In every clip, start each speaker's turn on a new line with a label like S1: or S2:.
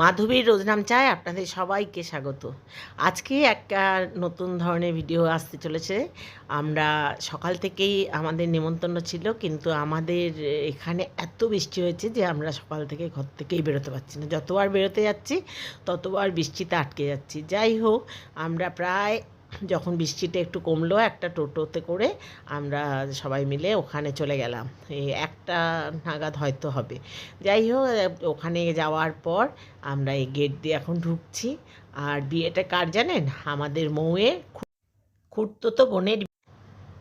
S1: মাধবীর রোজনাম চায় আপনাদের সবাইকে স্বাগত। আজকে একটা নতুন ধরনের ভিডিও আসতে চলেছে। আমরা সকাল থেকেই আমাদের নেমন্তন্ন ছিল, কিন্তু আমাদের এখানে এত বৃষ্টি হয়েছে যে আমরা সকাল থেকে ঘর থেকেই বেরোতে পারছি না। যতবার বেরোতে যাচ্ছি, ততবার বৃষ্টিতে আটকে যাচ্ছি। যাই হোক, আমরা প্রায় যখন বৃষ্টিটা একটু কমলো একটা টোটোতে করে আমরা সবাই মিলে ওখানে চলে গেলাম। এই একটা নাগাদ হয়তো হবে। যাই হোক, ওখানে যাওয়ার পর আমরা এই গেট দিয়ে এখন ঢুকছি। আর বিয়েটা কার জানেন? আমাদের মৌয়ে খুঁড়তো তো বোনের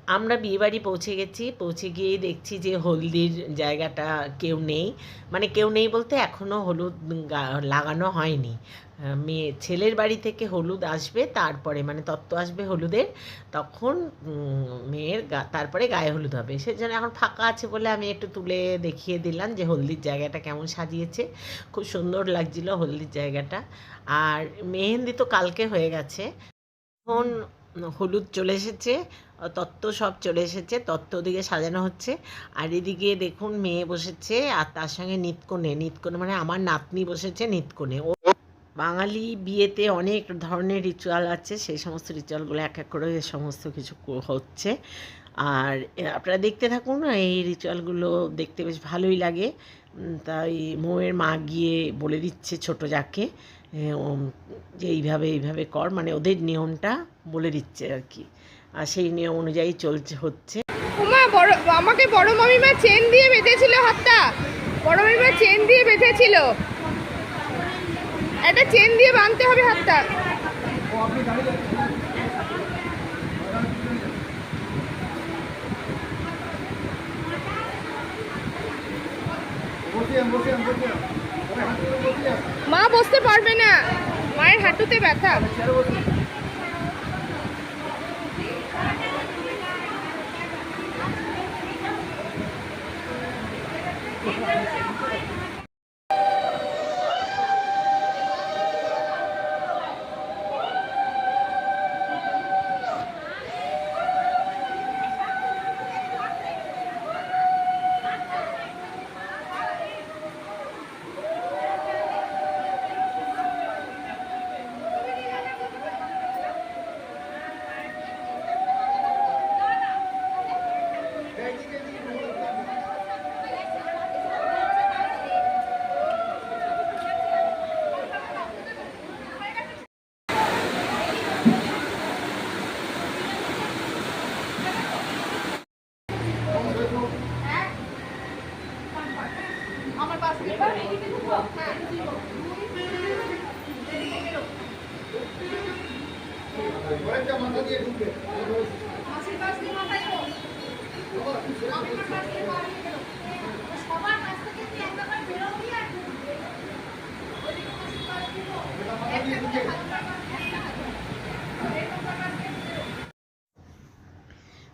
S1: আমরা বিয়েবাড়ি পৌঁছে গেছি, পৌঁছে গিয়েই দেখছি যে হলদির জায়গাটা কেউ নেই। মানে কেউ নেই বলতে এখনও হলুদ লাগানো হয়নি। মেয়ে, ছেলের বাড়ি থেকে হলুদ আসবে, তারপরে মানে তত্ত্ব আসবে হলুদের, তখন মেয়ের গা- তারপরে গায়ে হলুদ হবে। সেজন্য এখন ফাঁকা আছে বলে আমি একটু তুলে দেখিয়ে দিলাম যে হলদির জায়গাটা কেমন সাজিয়েছে। খুব সুন্দর লাগছিল হলদির জায়গাটা। আর মেহেন্দি তো কালকে হয়ে গেছে। এখন হলুদ চলে এসেছে তত্ত্ব সব চলে এসেছে, তত্ত্ব ওদিকে সাজানো হচ্ছে। আর এদিকে দেখুন মেয়ে বসেছে, আর তার সঙ্গে নিতকোণে নিতকোণে মানে আমার নাতনি বসেছে নিতকোণে। ও বাঙালি বিয়েতে অনেক ধরনের রিচুয়াল আছে, সেই সমস্ত রিচুয়ালগুলো এক এক করে সমস্ত কিছু হচ্ছে। আর আপনারা দেখতে থাকুন, এই রিচুয়ালগুলো দেখতে বেশ ভালোই লাগে। তাই মৌয়ের মা গিয়ে বলে দিচ্ছে ছোট যাকে। যে এইভাবে এইভাবে কর মানে ওদের নিয়মটা বলে দিচ্ছে আর কি। আর সেই নিয়ম অনুযায়ী চলছে হচ্ছে।
S2: ওমা বড় আমাকে বড় মামিমা চেন দিয়ে বেঁধেছিল হাতটা। বড় মামিমা চেন দিয়ে বেঁধেছিল। একটা চেন দিয়ে বাঁধতে হবে হাতটা। মা বসতে পারবে না। মায়ের হাঁটুতে ব্যথা।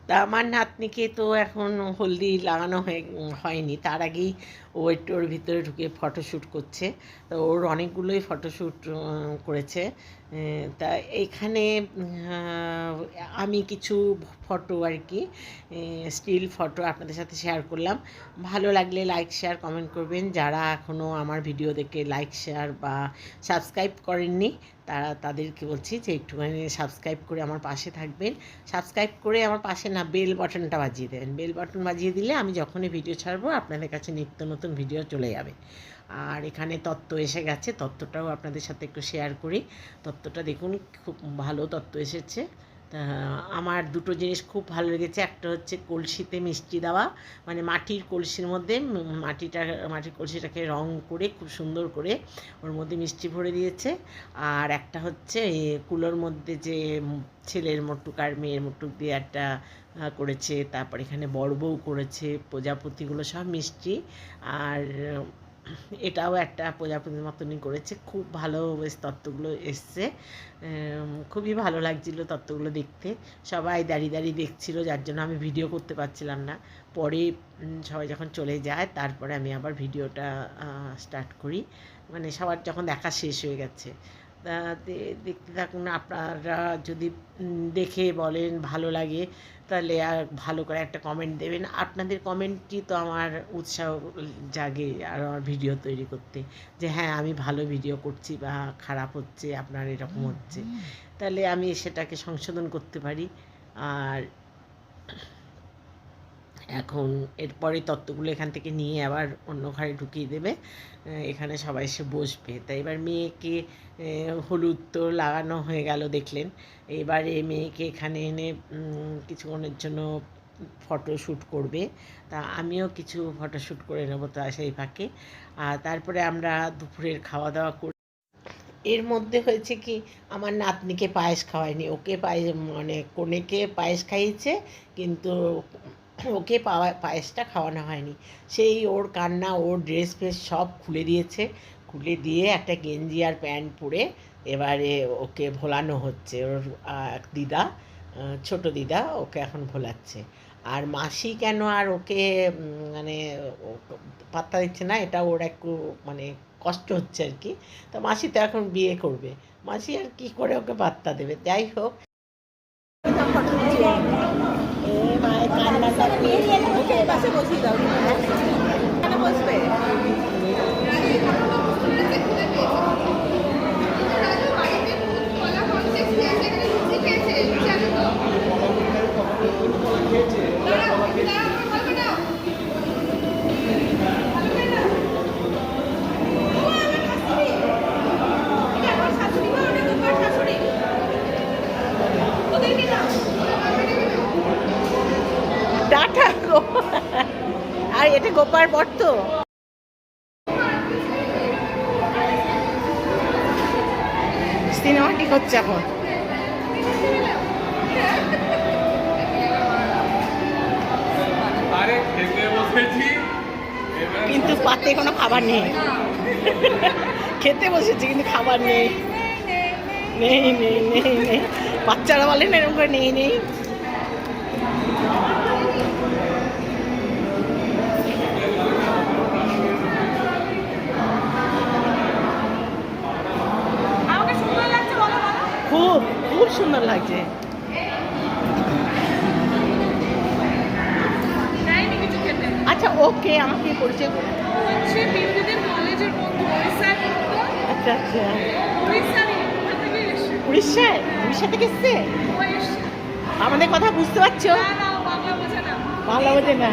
S1: তা আমার নাতনিকে তো এখন হলদি লাগানো হয়ে হয়নি। তার আগেই ও একটু ওর ভিতরে ঢুকে ফটোশ্যুট করছে। তো ওর অনেকগুলোই ফটোশ্যুট করেছে। তা এখানে আমি কিছু ফটো আর কি স্টিল ফটো আপনাদের সাথে শেয়ার করলাম। ভালো লাগলে লাইক শেয়ার কমেন্ট করবেন। যারা এখনও আমার ভিডিও দেখে লাইক শেয়ার বা সাবস্ক্রাইব করেননি, তারা তাদেরকে বলছি যে একটুখানি সাবস্ক্রাইব করে আমার পাশে থাকবেন। সাবস্ক্রাইব করে আমার পাশে না বেল বাটনটা বাজিয়ে দেবেন বেল বাটন বাজিয়ে দিলে আমি যখনই ভিডিও ছাড়বো, আপনাদের কাছে নিত্য নতুন ভিডিও চলে যাবে। আর এখানে তত্ত্ব এসে গেছে, তত্ত্বটাও আপনাদের সাথে একটু শেয়ার করি। তত্ত্বটা দেখুন, খুব ভালো তত্ত্ব এসেছে। আমার দুটো জিনিস খুব ভালো লেগেছে। একটা হচ্ছে কলসিতে মিষ্টি দেওয়া। মানে মাটির কলসির মধ্যে মাটিটা, মাটির কলসিটাকে রং করে, খুব সুন্দর করে ওর মধ্যে মিষ্টি ভরে দিয়েছে। আর একটা হচ্ছে কুলোর মধ্যে যে ছেলের মুটুক আর মেয়ের মুটুক দিয়ে একটা করেছে। তারপর এখানে বড় বউ করেছে। প্রজাপতিগুলো সব মিষ্টি। আর এটাও একটা প্রজাপতির মতনই করেছে। খুব ভালো বেশ তত্ত্বগুলো এসছে। খুবই ভালো লাগছিল তত্ত্বগুলো দেখতে। সবাই দাঁড়িয়ে দাঁড়িয়ে দেখছিল, যার জন্য আমি ভিডিও করতে পারছিলাম না। পরে সবাই যখন চলে যায়, তারপরে আমি আবার ভিডিওটা স্টার্ট করি। মানে সবার যখন দেখা শেষ হয়ে গেছে। দেখতে থাকুন আপনারা যদি দেখে বলেন ভালো লাগে তাহলে আর ভালো করে একটা কমেন্ট দেবেন। আপনাদের কমেন্টই তো আমার উৎসাহ জাগে আর আমার ভিডিও তৈরি করতে। যে হ্যাঁ আমি ভালো ভিডিও করছি বা খারাপ হচ্ছে আপনার এরকম হচ্ছে। তাহলে আমি সেটাকে সংশোধন করতে পারি। আর এখন এরপরে তত্ত্বগুলো এখান থেকে নিয়ে আবার অন্য ঘরে ঢুকিয়ে দেবে। এখানে সবাই এসে বসবে। তাই এবার মেয়েকে হলুদ তো লাগানো হয়ে গেল দেখলেন। এবারে মেয়েকে এখানে এনে কিছুক্ষণের জন্য ফটো শ্যুট করবে। তা আমিও কিছু ফটো শ্যুট করে নেব তা সেই ফাঁকে। আর তারপরে আমরা দুপুরের খাওয়া দাওয়া করি, এর মধ্যে হয়েছে কি, আমার নাতনিকে পায়েস খাওয়ায়নি ওকে পায়েস মানে কনেকে পায়েস খাইয়েছে, কিন্তু ওকে পাওয়া, পায়েসটা খাওয়ানো হয়নি। সেই ওর কান্না, ওর ড্রেস ফ্রেস সব খুলে দিয়েছে। খুলে দিয়ে একটা গেঞ্জি আর প্যান্ট পরে এবারে ওকে ভোলানো হচ্ছে। ওর এক দিদা ছোট দিদা ওকে এখন ভোলাচ্ছে। আর মাসি কেন আর ওকে মানে পাত্তা দিচ্ছে না? এটা ওর একটু মানে কষ্ট হচ্ছে আর কি। তো মাসি তো এখন বিয়ে করবে। মাসি আর কি করে ওকে পাত্তা দেবে? যাই হোক। también. Ok, a. গোপার বর তো সিনেমা কি করছে এখন কিন্তু পাতে কোনো খাবার নেই। খেতে বসেছি কিন্তু খাবার নেই। নেই নেই নেই নেই। বাচ্চারা বলেন এরকম করে নেই নেই
S2: আমাকে সুন্দর লাগছে বলো বলো
S1: খুব সুন্দর লাগছে। আচ্ছা ওকে আমাকে পরিচয় করে।
S2: হচ্ছে বিন্দুদের কলেজের বন্ধু
S1: আচ্ছা আচ্ছা। উড়িষ্যায় উড়িষ্যা থেকে এসছে। আমাদের কথা বুঝতে পারছ?
S2: বাংলা বোঝে না।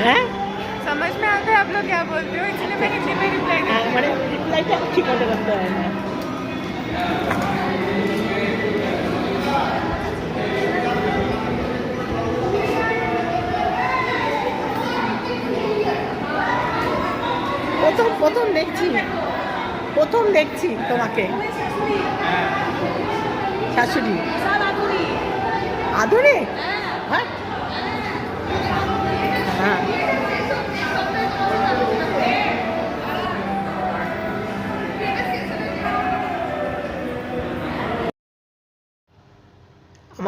S1: হ্যাঁ?
S2: समझ में आता है आप लोग क्या बोलते हो इसलिए मैं हिंदी में रिप्लाई
S1: হ্যাঁ, মানে রিপ্লাইটা ঠিক মতো করতে হয় না প্রথম প্রথম দেখছি প্রথম দেখছি তোমাকে শাশুড়ি আদরে হ্যাঁ হ্যাঁ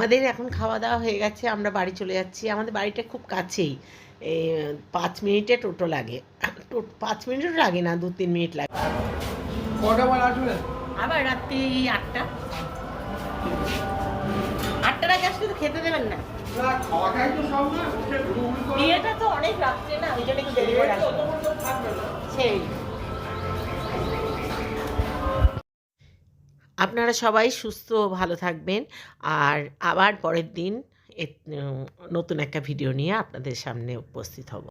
S1: আমাদের এখন খাওয়া দাওয়া হয়ে গেছে আমরা বাড়ি চলে যাচ্ছি। আমাদের বাড়িটা খুব কাছেই। এই পাঁচ মিনিটে টোটো লাগে। টো- পাঁচ মিনিটও লাগে না দু তিন মিনিট লাগে। আবার রাত্রি আটটা। আটটার আগে আসলে তো খেতে দেবেন না। বিয়েটা তো অনেক রাত্রে না ওই জন্য সেই। আপনারা সবাই সুস্থ ভালো থাকবেন। আর আবার পরের দিন নতুন একটা ভিডিও নিয়ে আপনাদের সামনে উপস্থিত হব।